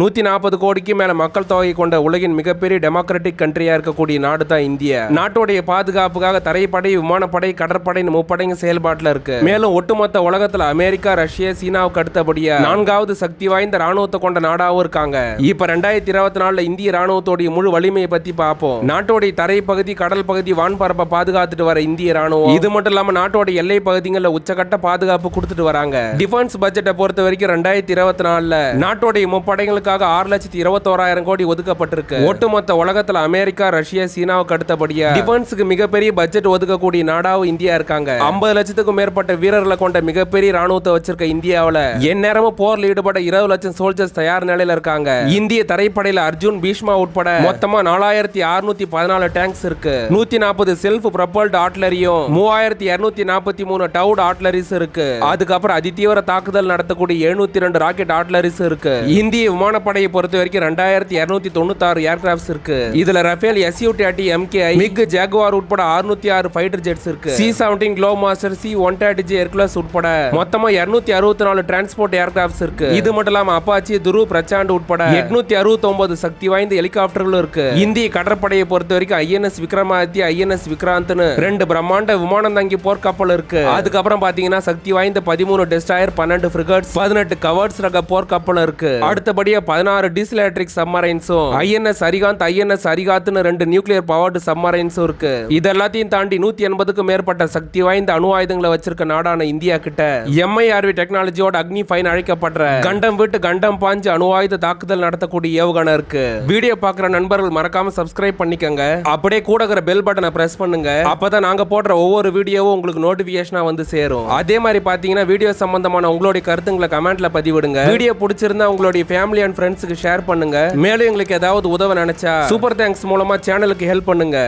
நூற்றி நாற்பது கோடிக்கு மேலே மக்கள் தொகை கொண்ட உலகின் மிகப்பெரிய டெமோக்ராட்டிக் கண்ட்ரியாக இருக்கக்கூடிய நாடு தான் இந்தியா. நாட்டுடைய பாதுகாப்புக்காக தரைப்படை விமானப்படை கடற்படை முப்படைங்க செயல்பாட்டில் இருக்கு. மேலும் ஒட்டுமொத்த உலகத்தில் அமெரிக்கா ரஷ்யா சீனாவுக்கு அடுத்தபடியா நான்காவது சக்தி வாய்ந்த ராணுவத்தை கொண்ட நாடாகவும் இருக்காங்க. இப்ப ரெண்டாயிரத்தி இருபத்தி நாலுல இந்திய ராணுவத்தோடைய முழு வலிமையை பத்தி பார்ப்போம் நாட்டோடைய தரைப்பகுதி கடல் பகுதி வான்பரப்பை பாதுகாத்துட்டு வர இந்திய ராணுவம் இது மட்டும் இல்லாம நாட்டோடைய எல்லை பகுதிகளில் உச்சகட்ட பாதுகாப்பு கொடுத்துட்டு வராங்க. டிஃபென்ஸ் பட்ஜெட்டை பொறுத்த வரைக்கும் ரெண்டாயிரத்தி இருபத்தி நாலுல நாட்டோடைய முப்படைகளுக்காக ஆறு லட்சத்தி இருபத்தோராயிரம் கோடி ஒதுக்கப்பட்டிருக்கு. ஒட்டுமொத்த உலகத்துல அமெரிக்கா ரஷ்யா சீனாவுக்கு அடுத்தபடியா டிஃபென்ஸுக்கு மிகப்பெரிய பட்ஜெட் ஒதுக்கக்கூடிய நாடாவும் இந்தியா இருக்காங்க. ஐம்பது லட்சத்துக்கும் மேற்பட்ட வீரர்களை கொண்ட மிகப்பெரிய ராணுவத்தை வச்சிருக்க இந்தியாவுல எந்நேரமும் போர்ல ஈடுபட இருபது லட்சம் சோல்ஜர்ஸ் தயார் நிலையில இருக்காங்க. இந்திய தரைப்படையில அர்ஜுன் பீஷ்மா உட்பட மொத்தமா நாலாயிரத்தி அறுநூத்தி பதினாலு டேங்க்ஸ் இருக்கு. நூத்தி நாற்பது செல்ஃப் ப்ரப்பல்ட் ஆட்லரியும் மூவாயிரத்தி இருநூத்தி நாற்பத்தி மூணு டவுட் ஆட்லரிஸ் இருக்கு. அதுக்கப்புறம் அதிதீவிர தாக்குதல் நடத்தக்கூடிய எழுநூத்தி ரெண்டு ராக்கெட் ஆட்லரிஸ் இருக்கு. இந்திய விமான விமானப்படையை பொறுத்த வரைக்கும் ரெண்டாயிரத்தி இருநூத்தி தொண்ணூத்தாறு ஏர்கிராப்ட்ஸ் இருக்கு. இதுல Rafale SU thirty MKI MiG Jaguar உட்பட அறுநூத்தி ஆறு ஃபைட்டர் ஜெட்ஸ் இருக்கு. C seventeen globemaster C one thirty J Hercules உட்பட மொத்தமா இருநூத்தி அறுபத்தி நாலு டிரான்ஸ்போர்ட் ஏர்கிராப்ட்ஸ் இருக்கு. இது மட்டும் இல்லாம அப்பாச்சி துரு பிரச்சாண்ட் உட்பட எட்நூத்தி அறுபத்தி ஒன்பது சக்தி வாய்ந்த ஹெலிகாப்டர்களும் இருக்கு. இந்திய கடற்படையை பொறுத்த வரைக்கும் ஐஎன்எஸ் விக்ரமாதித்யா ஐஎன்எஸ் விக்ராந்த்னு ரெண்டு பிரம்மாண்ட விமானம் தங்கி போர்க்கப்பல் இருக்கு. அதுக்கப்புறம் பாத்தீங்கன்னா சக்தி வாய்ந்த பதிமூணு டெஸ்டாயர் பன்னெண்டு ஃப்ரிகட்ஸ் பதினெட்டு கவர்ஸ் ரக போர்க்கப்பல் இருக்கு. அடுத்தபடியா பதினாறு டீசல் எலக்ட்ரிக் சம்மரைன்ஸும் ஐஎன்எஸ் அரிகாந்த் ஐஎன்எஸ் அரிகாத்னு ரெண்டு நியூக்ளியர் பவர்டு சம்மரைன்ஸும் இருக்கு. இது எல்லாத்தையும் தாண்டி நூத்தி எண்பதுக்கும் மேற்பட்ட சக்தி வாய்ந்த அணு ஆயுதங்களை வச்சிருக்க நாடான இந்தியா கிட்ட எம்ஐஆர்வி டெக்னாலஜியோட அக்னி ஃபைன் அழைக்கப்படுற கண்டம் விட்டு கண்டம் பாஞ்சு அணு ஆயுத தாக்குதல் நடத்தக்கூடிய ஏவுகணை இருக்கு. வீடியோ பாக்குற நண்பர்கள் மறக்காம சப்ஸ்கிரைப் பண்ணிக்கங்க. அப்படியே கூட இருக்கிற பெல் பட்டனை பிரஸ் பண்ணுங்க. அப்பதான் நாங்க போடுற ஒவ்வொரு வீடியோவும் உங்களுக்கு நோட்டிபிகேஷனா வந்து சேரும். அதே மாதிரி பாத்தீங்கன்னா வீடியோ சம்பந்தமான உங்களுடைய கருத்துங்களை கமெண்ட்ல பதிவிடுங்க. வீடியோ பிடிச்சிருந்தா உங்களுடைய ஃபேமிலி அண்ட் ஃப்ரெண்ட்ஸுக்கு ஷேர் பண்ணுங்க. மேலும் எங்களுக்கு ஏதாவது உதவ நினைச்சா சூப்பர் தேங்க்ஸ் மூலமா சேனலுக்கு ஹெல்ப் பண்ணுங்க.